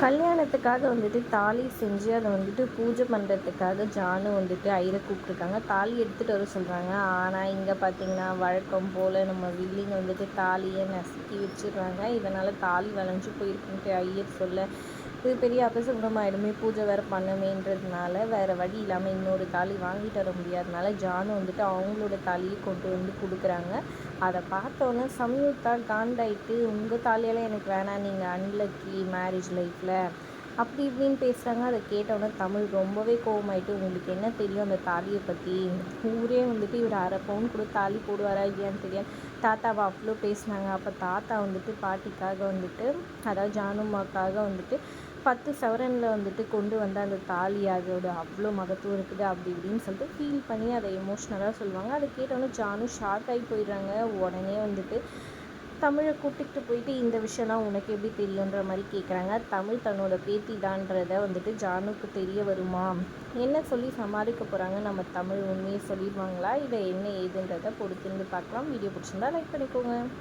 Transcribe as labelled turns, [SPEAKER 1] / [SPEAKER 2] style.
[SPEAKER 1] கல்யாணத்துக்காக வந்துட்டு தாலி செஞ்சு அதை வந்துட்டு பூஜை பண்ணுறதுக்காக ஜானு வந்துட்டு ஐயரை கூப்பிட்ருக்காங்க தாலி எடுத்துகிட்டு வர சொல்கிறாங்க ஆனால் இங்கே பார்த்தீங்கன்னா வழக்கம் போல் நம்ம வில்லிங்க வந்துட்டு தாலியை நசுக்கி வச்சிடுறாங்க. இதனால் தாலி வளைஞ்சு போயிருக்குன்ட்டு ஐயர் சொல்ல இது பெரிய அபசகுணமாயிடுமே பூஜை வேறு பண்ணமேன்றதுனால வேறு வழி இல்லாமல் இன்னொரு தாலி வாங்கிட்டு வர முடியாதனால ஜானு வந்துட்டு அவங்களோட தாலியை கொண்டு வந்து கொடுக்குறாங்க. அதை பார்த்தோன்னே சம்யுக்தா காண்டாயிட்டு உங்கள் தாலியெல்லாம் எனக்கு வேணாம் நீங்கள் அன்லக்கி மேரேஜ் லைஃப்பில் அப்படி இப்படின்னு பேசுகிறாங்க அதை கேட்டோன்னே தமிழ் ரொம்பவே கோவமாயிட்டு உங்களுக்கு என்ன தெரியும் அந்த தாலியை பற்றி ஊரே வந்துட்டு இவர் அரை பவுன் கூட தாலி போடுவாரா இல்லையான்னு தெரியாது. தாத்தாவை அவ்வளோ பேசினாங்க. அப்போ தாத்தா வந்துட்டு பாட்டிக்காக வந்துட்டு அதாவது ஜானுமாக்காக வந்துட்டு பத்து சவரனில் வந்துட்டு கொண்டு வந்த அந்த தாலி அதோட அவ்வளோ மகத்துவம் இருக்குது அப்படி இப்படின்னு சொல்லிட்டு ஃபீல் பண்ணி அதை எமோஷ்னலாக சொல்லுவாங்க. அதை கேட்டோன்னே ஜானும் ஷாக் ஆகி போயிடுறாங்க. உடனே வந்துட்டு தமிழை கூட்டிகிட்டு போயிட்டு இந்த விஷயம்லாம் உனக்கு எப்படி தெரியுன்ற மாதிரி கேட்குறாங்க தமிழ் தன்னோட பேத்தி தான்றதை வந்துட்டு ஜானுக்கு தெரிய வருமா? என்ன சொல்லி சமாளிக்க போகிறாங்க நம்ம தமிழ் உண்மையை சொல்லிடுவாங்களா? இதை என்ன ஏதுன்றதை பொறுத்திருந்து பார்க்கலாம். வீடியோ பிடிச்சிருந்தா லைக் பண்ணிக்கோங்க.